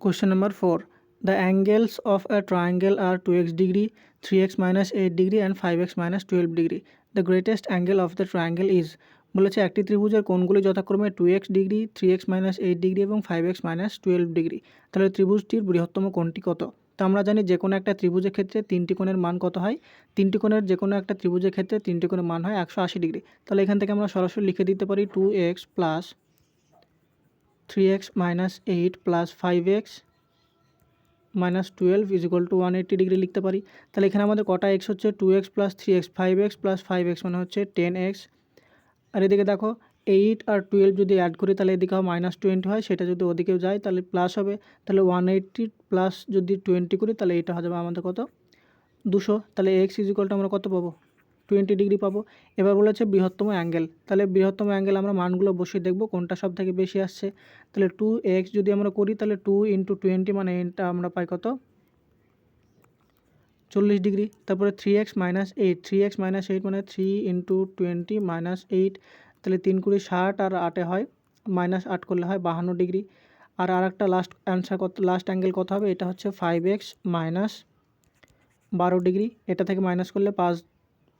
Question number 4. The angles of a triangle are 2x degree, 3x minus 8 degree and 5x minus 12 degree. The greatest angle of the triangle is বলেছে একটি ত্রিভুজের কোণগুলি যথাক্রমে two x degree three x minus eight degree এবং five x minus twelve degree তাহলে ত্রিভুজটির বৃহত্তম কোণটি কত তো আমরা জানি যে কোনো একটা ত্রিভুজের ক্ষেত্রে তিনটি কোণের মান কত হয় তিনটি কোণের যে কোনো একটা ত্রিভুজের ক্ষেত্রে তিনটি কোণের মান হয় একশো আশি ডিগ্রি তাহলে এখান থেকে আমরা সরাসরি লিখে দিতে পারি two x plus three x minus eight plus five x minus twelve is equal to one eighty degree লিখতে পারি। তাহলে এখানে আমাদের কটা এক্স হচ্ছে? Two x plus three x five x plus five x মানে হচ্ছে টেন এক্স আর এদিকে দেখো এইট আর টুয়েলভ যদি অ্যাড করি, তাহলে এদিকে মাইনাস টোয়েন্টি হয়, সেটা যদি ওদিকেও যায়, তাহলে প্লাস হবে। তাহলে ওয়ান এইট্টি প্লাস যদি টোয়েন্টি করি, তাহলে এটা হয়ে যাবে আমাদের কত? দুশো। তাহলে এক্স ইজ আমরা কত পাবো? টোয়েন্টি ডিগ্রি পাবো। এবার বলেছে বৃহত্তম অ্যাঙ্গেল। তাহলে বৃহত্তম অ্যাঙ্গেল আমরা মানগুলো বসিয়ে দেখব কোনটা সব থেকে বেশি আসছে। তাহলে টু এক্স যদি আমরা করি, তাহলে টু ইন্টু টোয়েন্টি মানে এটা আমরা পাই কত? চল্লিশ ডিগ্রি। তারপরে three x minus eight. Three x minus eight মানে three into twenty minus eight. তাহলে তিন কুড়ি ষাট আর আটে হয়। মাইনাস আট করলে হয় বাহান্ন ডিগ্রি। আর আর একটা লাস্ট অ্যান্সার কত লাস্ট অ্যাঙ্গেল কত হবে? এটা হচ্ছে ফাইভ এক্স মাইনাস বারো ডিগ্রি। এটা থেকে মাইনাস করলে পাঁচ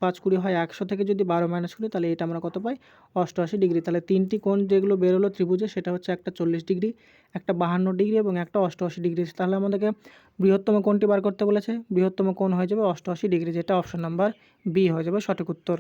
পাঁচ কুড়ি হয় একশো থেকে যদি বারো মাইনাস করি তাহলে এটা আমরা কত পাই? অষ্টআশি ডিগ্রি তাহলে তিনটি কোণ যেগুলো বেরোলো ত্রিভুজে, সেটা হচ্ছে একটা চল্লিশ ডিগ্রি একটা বাহান্ন ডিগ্রি এবং একটা অষ্টআশি ডিগ্রি তাহলে আমাদেরকে বৃহত্তম কোণটি বার করতে বলেছে। বৃহত্তম কোণ হয়ে যাবে অষ্টআশি ডিগ্রি যেটা অপশন নাম্বার বি হয়ে যাবে সঠিক উত্তর।